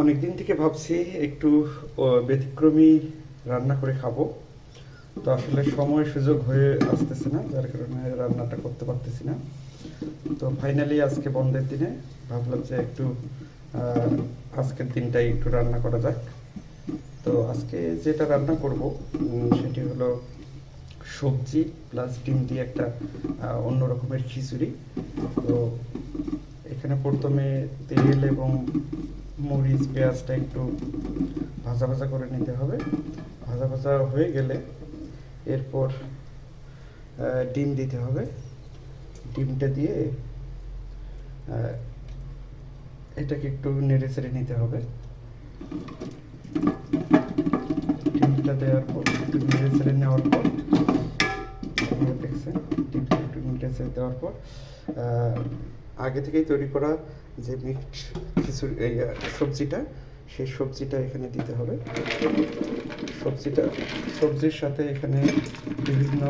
অনেক দিন থেকে ভাবছি একটু ব্যতিক্রমী রান্না করে খাব। তো আসলে সময় সুযোগ হয়ে আসতেছে না, যার কারণে রান্নাটা করতে পারতেছি না। তো ফাইনালি আজকে বন্ধের দিনে ভাবলাম যে একটু আজকের দিনটাই একটু রান্না করা যাক। তো আজকে যেটা রান্না করব সেটি হলো সবজি প্লাস ডিম দিয়ে একটা অন্য রকমের খিচুড়ি। তো এখানে প্রথমে তেল এবং মরিচ, পেঁয়াজটা একটু ভাজা ভাজা করে নিতে হবে। ভাজা ভাজা হয়ে গেলে এরপর ডিম দিতে হবে। ডিমটা দিয়ে এটাকে একটু নেড়ে চেড়ে নিতে হবে। ডিমটা দেওয়ার পর, একটু নেড়ে চেড়ে নেওয়ার পর, দেখছেন, ডিমটা একটু নেড়ে চেড়ে দেওয়ার পর আগে থেকেই তৈরি করা যে মিক্সড সবজিটা, সেই সবজিটা এখানে দিতে হবে। সবজিটা, সবজির সাথে এখানে বিভিন্ন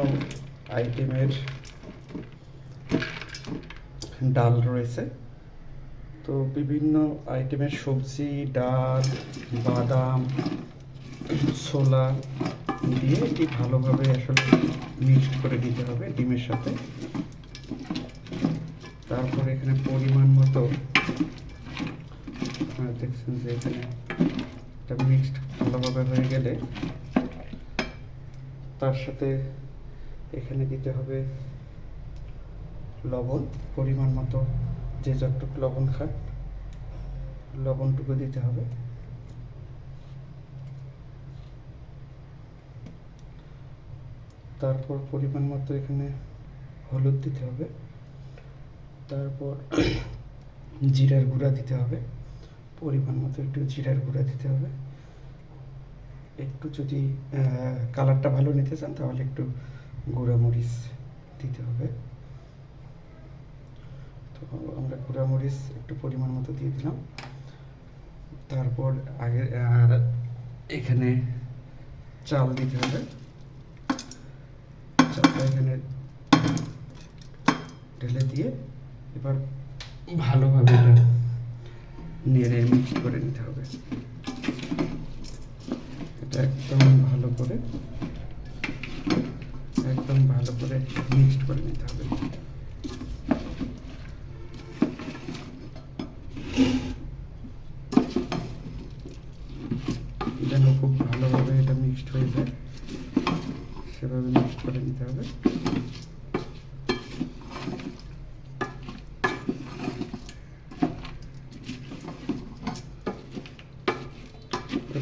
আইটেমের ডাল রয়েছে। তো বিভিন্ন আইটেমের সবজি, ডাল, বাদাম, ছোলা দিয়ে এটি ভালোভাবে আসলে মিক্সড করে দিতে হবে ডিমের সাথে। তারপর এখানে পরিমাণ মতো দেখছেন যে এখানে এটা মিক্সড ভালোভাবে হয়ে গেলে তার সাথে এখানে দিতে হবে লবণ, পরিমাণ মতো যে যতটুকু লবণ খায় লবণটুকু দিতে হবে। তারপর পরিমাণ মতো এখানে হলুদ দিতে হবে। তারপর জিরার গুঁড়া দিতে হবে। পরিমাণ মতো একটু জিরার গুঁড়া দিতে হবে। একটু যদি কালারটা ভালো নিতে চান তাহলে একটু গুঁড়া মরিচ দিতে হবে। তো আমরা গুঁড়া মরিচ একটু পরিমাণ মতো দিয়ে দিলাম। তারপর আগে, আর এখানে চাল দিতে হবে। চালটা এখানে ঢেলে দিয়ে এবার ভালোভাবে এটা নেড়ে মিক্স করে নিতে হবে। এটা একদম ভালো করে, একদম ভালো করে মিক্সড করে নিতে হবে। যেন খুব ভালোভাবে এটা মিক্সড হয়ে যায়, সেভাবে মিক্সড করে নিতে হবে।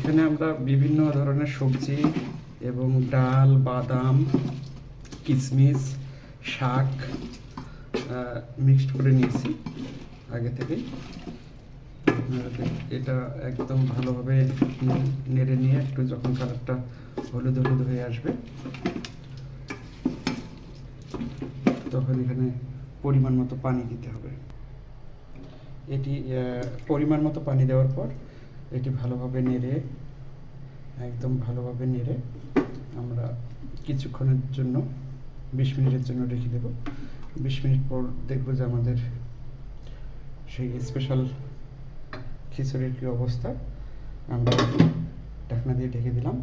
এখানে আমরা বিভিন্ন ধরনের সবজি এবং ডাল, বাদাম কিশমিশ শাক মিক্সড করে নিয়েছি আগে থেকে এটা একদম ভালোভাবে নেড়ে নিয়ে একটু যখন কালারটা হলুদ হলুদ হয়ে আসবে, তখন এখানে পরিমাণ মতো পানি দিতে হবে। এটি পরিমাণ মতো পানি দেওয়ার পর এটি ভালোভাবে নেড়ে, একদম ভালোভাবে নেড়ে আমরা কিছুক্ষণের জন্য, বিশ মিনিটের জন্য রেখে দেব। বিশ মিনিট পর দেখব যে আমাদের সেই স্পেশাল খিচুড়ির কী অবস্থা। আমরা ঢাকনা দিয়ে ঢেকে দিলাম।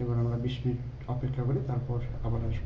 এবার আমরা বিশ মিনিট অপেক্ষা করি তারপর আবার আসব।